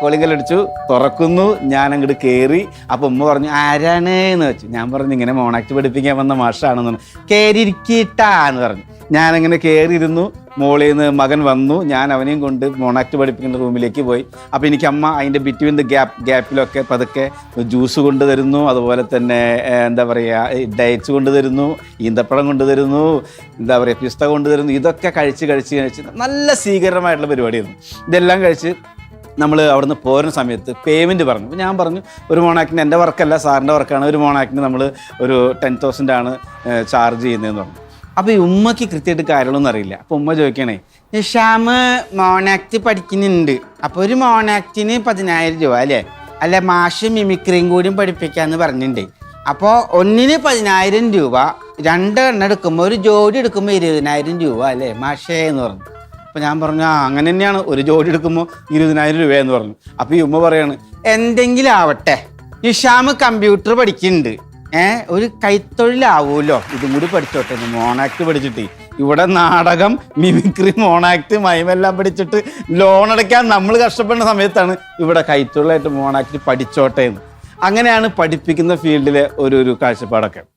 കോളിങ്കൽ അടിച്ചു തുറക്കുന്നു ഞാൻ അങ്ങോട്ട് കയറി അപ്പോൾ ഉമ്മ പറഞ്ഞു ആരാണ് എന്ന് വെച്ചു? ഞാൻ പറഞ്ഞു ഇങ്ങനെ മോണാക്ട് പഠിപ്പിക്കാൻ വന്ന മാഷാണെന്ന് പറഞ്ഞു. കയറിയിരിക്കട്ടാ എന്ന് പറഞ്ഞു. ഞാനങ്ങനെ കയറിയിരുന്നു മോളിൽ നിന്ന് മകൻ വന്നു. ഞാൻ അവനെയും കൊണ്ട് മോണാക്ട് പഠിപ്പിക്കുന്ന റൂമിലേക്ക് പോയി. അപ്പോൾ എനിക്ക് അമ്മ അതിന്റെ ബിറ്റ്വീൻ ദ ഗ്യാപ്പ് ഗ്യാപ്പിലൊക്കെ പതുക്കെ ജ്യൂസ് കൊണ്ടുതരുന്നു അതുപോലെ തന്നെ എന്താ പറയുക ഡയറ്റ്സ് കൊണ്ടുതരുന്നു ഈന്തപ്പഴം കൊണ്ടുതരുന്നു എന്താ പറയുക പിസ്ത കൊണ്ടുതരുന്നു ഇതൊക്കെ കഴിച്ച് കഴിച്ച് കഴിച്ച് നല്ല സ്വീകരണമായിട്ടുള്ള പരിപാടിയായിരുന്നു. ഇതെല്ലാം കഴിച്ച് നമ്മൾ അവിടുന്ന് പോരുന്ന സമയത്ത് പേയ്മെന്റ് പറഞ്ഞു. ഞാൻ പറഞ്ഞു ഒരു മോണാക്കിന് എന്റെ വർക്കല്ല സാറിന്റെ വർക്കാണ്. ഒരു മോണാക്കിന് നമ്മൾ ഒരു ടെൻ തൗസൻഡ് ആണ് ചാർജ് ചെയ്യുന്നതെന്ന് പറഞ്ഞു. അപ്പോൾ ഈ ഉമ്മയ്ക്ക് കൃത്യമായിട്ട് കാര്യങ്ങളൊന്നും അറിയില്ല. അപ്പോൾ ഉമ്മ ചോദിക്കണേ നിഷാമ് മോണാക്ട് പഠിക്കുന്നുണ്ട്. അപ്പോൾ ഒരു മോണാക്ടിന് പതിനായിരം രൂപ അല്ലേ? അല്ല മാഷ് മിമിക്രിയും കൂടിയും പഠിപ്പിക്കാന്ന് പറഞ്ഞിട്ടുണ്ട്. അപ്പോൾ ഒന്നിന് പതിനായിരം രൂപ രണ്ട് എണ്ണം എടുക്കുമ്പോൾ ഒരു ജോഡി എടുക്കുമ്പോൾ ഇരുപതിനായിരം രൂപ അല്ലേ മാഷേ എന്ന് പറഞ്ഞു. അപ്പോൾ ഞാൻ പറഞ്ഞു ആ അങ്ങനെ തന്നെയാണ്. ഒരു ജോഡി എടുക്കുമ്പോൾ ഇരുപതിനായിരം രൂപ എന്ന് പറഞ്ഞു. അപ്പോൾ ഈ ഉമ്മ പറയാണ് എന്തെങ്കിലും ആവട്ടെ. ഇഷാമ് കമ്പ്യൂട്ടർ പഠിക്കുന്നുണ്ട്. ഏ ഒരു കൈത്തൊഴിലാവൂല്ലോ ഇതും കൂടി പഠിച്ചോട്ടെ. മോണാക്ട് പഠിച്ചിട്ട്. ഇവിടെ നാടകം മിമിക്രി മോണാക്ട് മൈമെല്ലാം പഠിച്ചിട്ട് ലോൺ അടയ്ക്കാൻ നമ്മൾ കഷ്ടപ്പെടുന്ന സമയത്താണ് ഇവിടെ കൈത്തൊഴിലായിട്ട് മോണാക്ട് പഠിച്ചോട്ടെ എന്ന്. അങ്ങനെയാണ് പഠിപ്പിക്കുന്ന ഫീൽഡിലെ ഒരു ഒരു കാഴ്ചപ്പാടൊക്കെ.